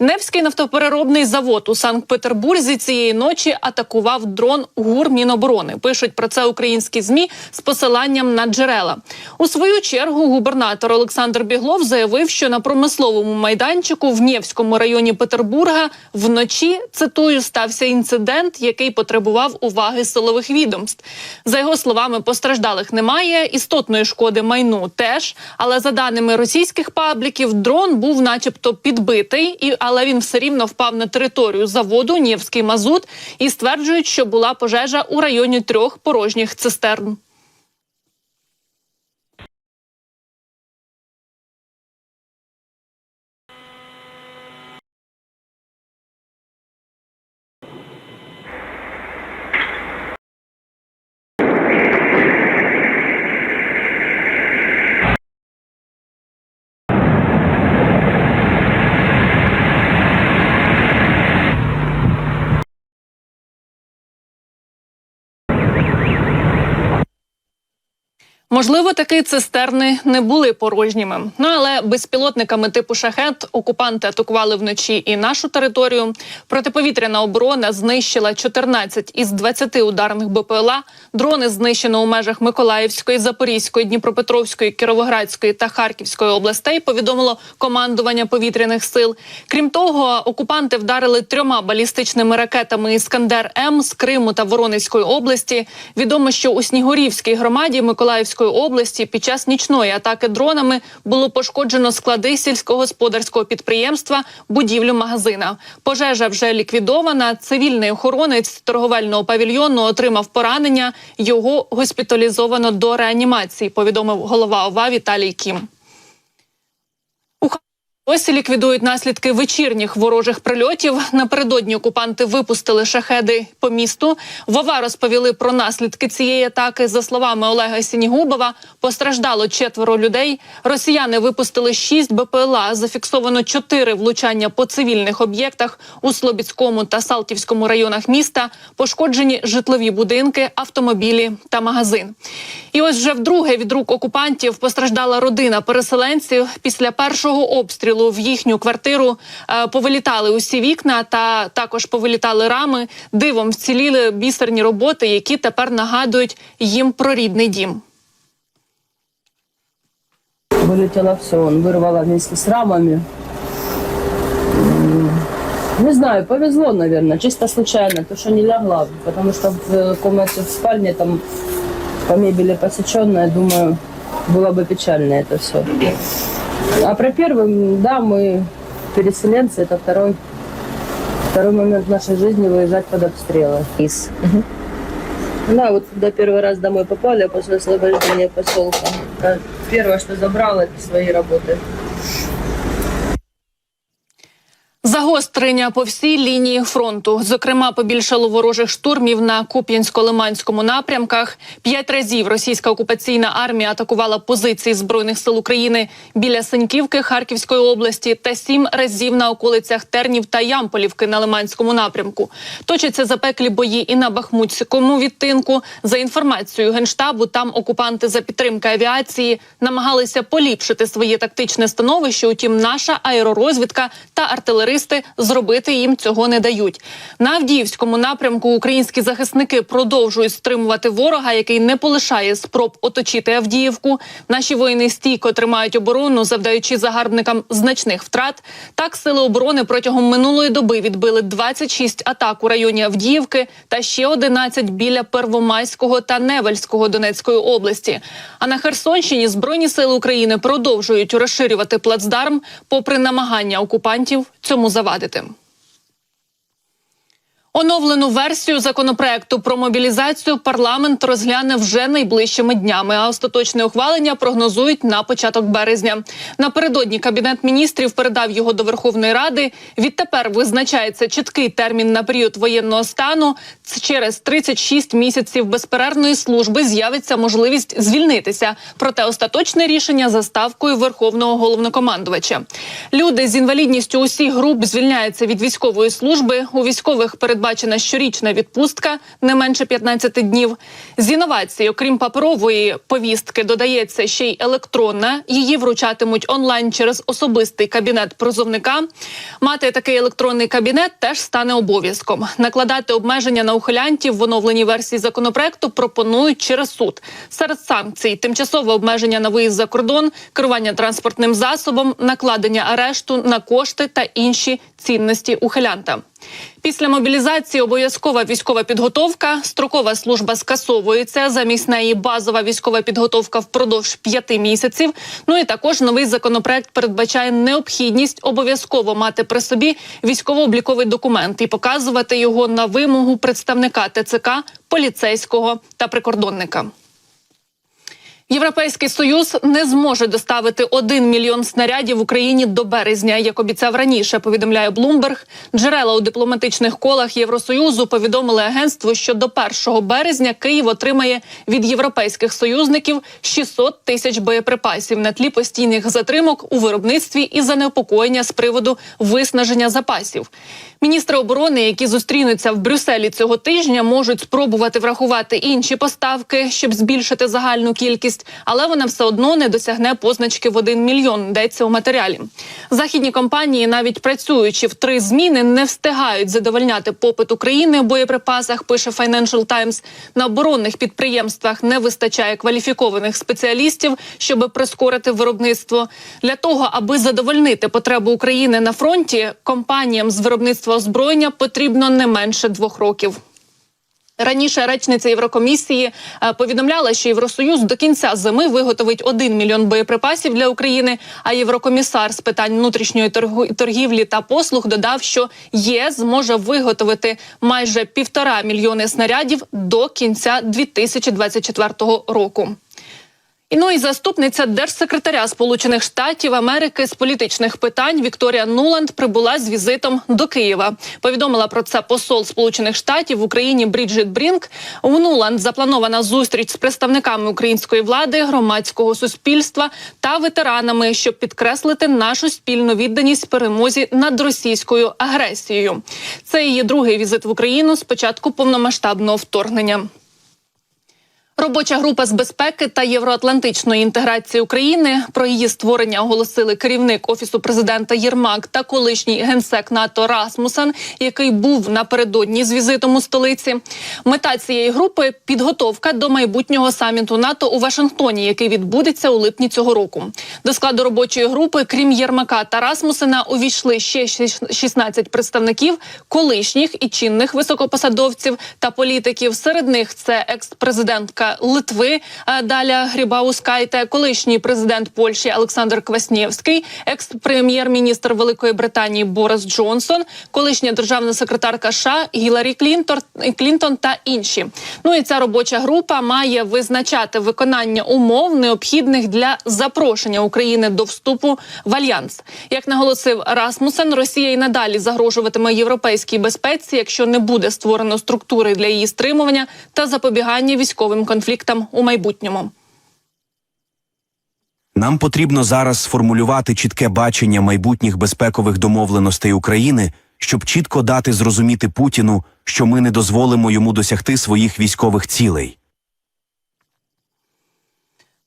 Невський нафтопереробний завод у Санкт-Петербурзі цієї ночі атакував дрон ГУР Міноборони. Пишуть про це українські змі з посиланням на джерела. У свою чергу губернатор Олександр Біглов заявив, що на промисловому майданчику в Нєвському районі Петербурга вночі цитую стався інцидент, який потребував уваги силових відомств. За його словами, постраждалих немає. Істотної шкоди майну теж. Але за даними російських пабліків, дрон був, начебто, підбитий, і але він все рівно впав на територію заводу Нєвський Мазут і стверджують, що була пожежа у районі трьох порожніх цистерн. Можливо, таки цистерни не були порожніми. Ну але безпілотниками типу шахет окупанти атакували вночі і нашу територію. Протиповітряна оборона знищила 14 із 20 ударних БПЛА. Дрони знищено у межах Миколаївської, Запорізької, Дніпропетровської, Кіровоградської та Харківської областей. Повідомило командування повітряних сил. Крім того, окупанти вдарили трьома балістичними ракетами Іскандер М з Криму та Воронезької області. Відомо, що у Снігурівській громаді Миколаївської області під час нічної атаки дронами було пошкоджено склади сільськогосподарського підприємства, будівлю магазина. Пожежа вже ліквідована. Цивільний охоронець торговельного павільйону отримав поранення. Його госпіталізовано до реанімації. Повідомив голова ОВА Віталій Кім. Ось ліквідують наслідки вечірніх ворожих прильотів. Напередодні окупанти випустили шахеди по місту. Вова розповіли про наслідки цієї атаки. За словами Олега Сінігубова, постраждало четверо людей. Росіяни випустили шість БПЛА. Зафіксовано чотири влучання по цивільних об'єктах у Слобідському та Салтівському районах міста. Пошкоджені житлові будинки, автомобілі та магазин. І ось вже вдруге від рук окупантів постраждала родина переселенців після першого обстрілу в їхню квартиру. е, Повилітали усі вікна та також повилітали рами. Дивом вціліли бісерні роботи, які тепер нагадують їм про рідний дім. Вылетело все, он вырвало вместе с рамами. М, Не знаю, повезло, наверное, чисто случайно, то, что не лягла, потому что в э, комнате в спальне там по мебели посеченная, думаю, было бы печально это все. А про первый, м, да, мы переселенцы, это второй, второй момент в нашей жизни выезжать под обстрелы. Из. Да, вот когда первый раз домой попали после освобождения поселка, э, первое, что забрала, это свои работы. Загострення по всій лінії фронту. Зокрема, побільшало ворожих штурмів на Куп'янсько-Лиманському напрямках. П'ять разів російська окупаційна армія атакувала позиції збройних сил України біля Синьківки Харківської області та сім разів на околицях Тернів та Ямполівки на Лиманському напрямку. Точаться запеклі бої і на Бахмутському відтинку. За інформацією генштабу, там окупанти за підтримки авіації намагалися поліпшити своє тактичне становище. Утім, наша аеророзвідка та артилеристи зробити їм цього не дають. На Авдіївському напрямку українські захисники продовжують стримувати ворога, який не полишає спроб оточити Авдіївку. Наші воїни стійко тримають оборону, завдаючи загарбникам значних втрат. Так, сили оборони протягом минулої доби відбили 26 атак у районі Авдіївки та ще 11 біля Первомайського та Невельського Донецької області. А на Херсонщині збройні сили України продовжують розширювати плацдарм, попри намагання окупантів цьому завадити радити. Оновлену версію законопроекту про мобілізацію парламент розгляне вже найближчими днями. А остаточне ухвалення прогнозують на початок березня. Напередодні кабінет міністрів передав його до Верховної Ради. Відтепер визначається чіткий термін на період воєнного стану. Через 36 місяців безперервної служби з'явиться можливість звільнитися. Проте остаточне рішення за ставкою верховного головнокомандувача. Люди з інвалідністю усіх груп звільняються від військової служби. У військових передбачається передбачена щорічна відпустка не менше 15 днів. З інновацій, окрім паперової повістки, додається ще й електронна. Її вручатимуть онлайн через особистий кабінет призовника. Мати такий електронний кабінет теж стане обов'язком. Накладати обмеження на ухилянтів в оновленій версії законопроекту пропонують через суд. Серед санкцій тимчасове обмеження на виїзд за кордон, керування транспортним засобом, накладення арешту на кошти та інші цінності ухилянта. Після мобілізації обов'язкова військова підготовка, строкова служба скасовується. Замість неї базова військова підготовка впродовж п'яти місяців. Ну і також новий законопроект передбачає необхідність обов'язково мати при собі військово-обліковий документ і показувати його на вимогу представника ТЦК, поліцейського та прикордонника. Європейський союз не зможе доставити 1 мільйон снарядів Україні до березня, як обіцяв раніше. Повідомляє Блумберг. Джерела у дипломатичних колах Євросоюзу повідомили агентству, що до 1 березня Київ отримає від європейських союзників 600 тисяч боєприпасів на тлі постійних затримок у виробництві і занепокоєння з приводу виснаження запасів. Міністри оборони, які зустрінуться в Брюсселі цього тижня, можуть спробувати врахувати інші поставки, щоб збільшити загальну кількість, але вона все одно не досягне позначки в 1 мільйон. Йдеться у матеріалі. Західні компанії, навіть працюючи в три зміни, не встигають задовольняти попит України в боєприпасах. Пише Financial Times. На оборонних підприємствах не вистачає кваліфікованих спеціалістів, щоб прискорити виробництво. Для того аби задовольнити потребу України на фронті, компаніям з виробництва озброєння потрібно не менше двох років. Раніше речниця Єврокомісії е, повідомляла, що Євросоюз до кінця зими виготовить 1 мільйон боєприпасів для України. А єврокомісар з питань внутрішньої торгівлі та послуг додав, що ЄС зможе виготовити майже півтора мільйони снарядів до кінця 2024 року. І ну і заступниця держсекретаря Сполучених Штатів Америки з політичних питань Вікторія Нуланд прибула з візитом до Києва. Повідомила про це посол Сполучених Штатів в Україні Бріджит Брінк. У Нуланд запланована зустріч з представниками української влади, громадського суспільства та ветеранами, щоб підкреслити нашу спільну відданість перемозі над російською агресією. Це її другий візит в Україну з початку повномасштабного вторгнення. Робоча група з безпеки та євроатлантичної інтеграції України про її створення оголосили керівник офісу президента Єрмак та колишній генсек НАТО Расмусен, який був напередодні з візитом у столиці. Мета цієї групи підготовка до майбутнього саміту НАТО у Вашингтоні, який відбудеться у липні цього року. До складу робочої групи, крім Єрмака та Расмусена, увійшли ще 16 представників колишніх і чинних високопосадовців та політиків. Серед них це екс-президентка Литви е, Даля Грібаускайте, колишній президент Польщі Олександр Кваснєвський, екс-прем'єр-міністр Великої Британії Борис Джонсон, колишня державна секретарка США Гіларі Клінтон, Клінтон та інші. Ну і ця робоча група має визначати виконання умов необхідних для запрошення України до вступу в альянс. Як наголосив Расмусен, Росія і надалі загрожуватиме європейській безпеці, якщо не буде створено структури для її стримування та запобігання військовим конфліктам у майбутньому. Нам потрібно зараз сформулювати чітке бачення майбутніх безпекових домовленостей України, щоб чітко дати зрозуміти Путіну, що ми не дозволимо йому досягти своїх військових цілей.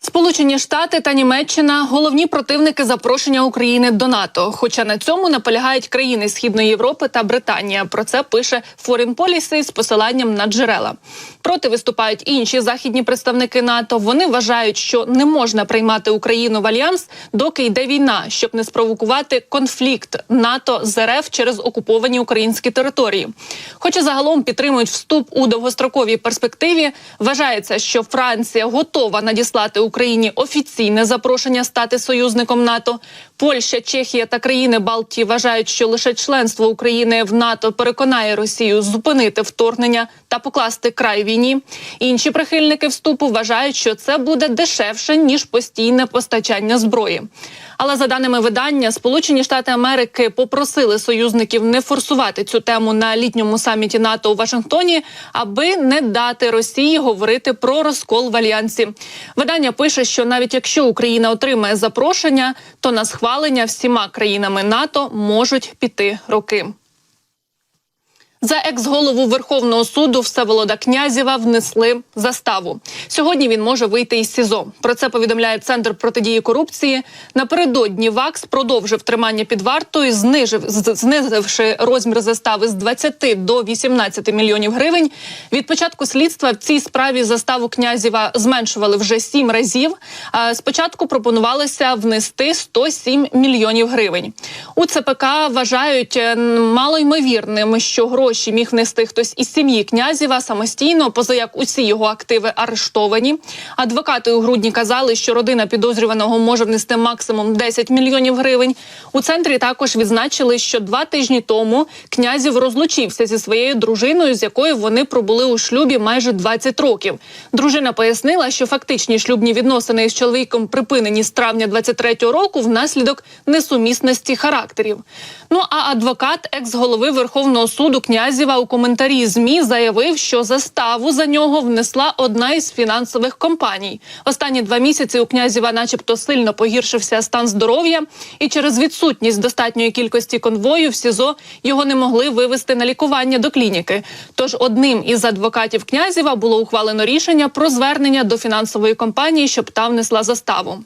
Сполучені Штати та Німеччина головні противники запрошення України до НАТО. Хоча на цьому наполягають країни Східної Європи та Британія. Про це пише Foreign Policy з посиланням на джерела. Проти виступають інші західні представники НАТО. Вони вважають, що не можна приймати Україну в альянс, доки йде війна, щоб не спровокувати конфлікт НАТО з РФ через окуповані українські території. Хоча загалом підтримують вступ у довгостроковій перспективі, вважається, що Франція готова надіслати Україні офіційне запрошення стати союзником НАТО. Польща, Чехія та країни Балтії вважають, що лише членство України в НАТО переконає Росію зупинити вторгнення та покласти край війні. Інші прихильники вступу вважають, що це буде дешевше ніж постійне постачання зброї. Але за даними видання, Сполучені Штати Америки попросили союзників не форсувати цю тему на літньому саміті НАТО у Вашингтоні, аби не дати Росії говорити про розкол в альянсі. Видання пише, що навіть якщо Україна отримає запрошення, то на схвалення всіма країнами НАТО можуть піти роки. За екс-голову Верховного суду Всеволода Князєва внесли заставу. Сьогодні він може вийти із СІЗО. Про це повідомляє Центр протидії корупції. Напередодні ВАКС продовжив тримання під вартою, знижив знизивши розмір застави з 20 до 18 мільйонів гривень. Від початку слідства в цій справі заставу Князєва зменшували вже сім разів. А спочатку пропонувалося внести 107 мільйонів гривень. У ЦПК вважають малоймовірним, що гроші міг внести хтось із сім'ї князєва самостійно, поза як усі його активи арештовані. Адвокати у грудні казали, що родина підозрюваного може внести максимум 10 мільйонів гривень. У центрі також відзначили, що два тижні тому князів розлучився зі своєю дружиною, з якою вони пробули у шлюбі майже 20 років. Дружина пояснила, що фактичні шлюбні відносини з чоловіком припинені з травня 23-го року внаслідок несумісності характерів. Ну а адвокат екс-голови Верховного суду Князєва у коментарі змі заявив, що заставу за нього внесла одна із фінансових компаній. Останні два місяці у Князєва, начебто, сильно погіршився стан здоров'я, і через відсутність достатньої кількості конвою в СІЗО його не могли вивести на лікування до клініки. Тож одним із адвокатів Князєва було ухвалено рішення про звернення до фінансової компанії, щоб та внесла заставу.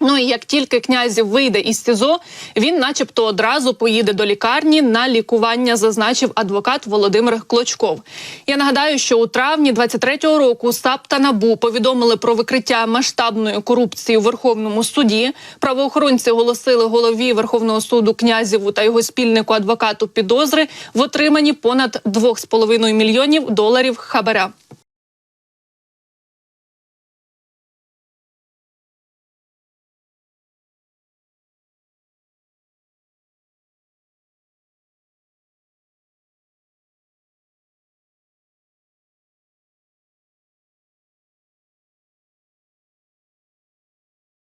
Ну і як тільки князів вийде із СІЗО, він, начебто, одразу поїде до лікарні на лікування, зазначив адвокат Володимир Клочков. Я нагадаю, що у травні 23-го року САП та НАБУ повідомили про викриття масштабної корупції у Верховному суді. Правоохоронці оголосили голові Верховного суду князєву та його спільнику адвокату підозри в отриманні понад 2,5 мільйонів доларів хабаря.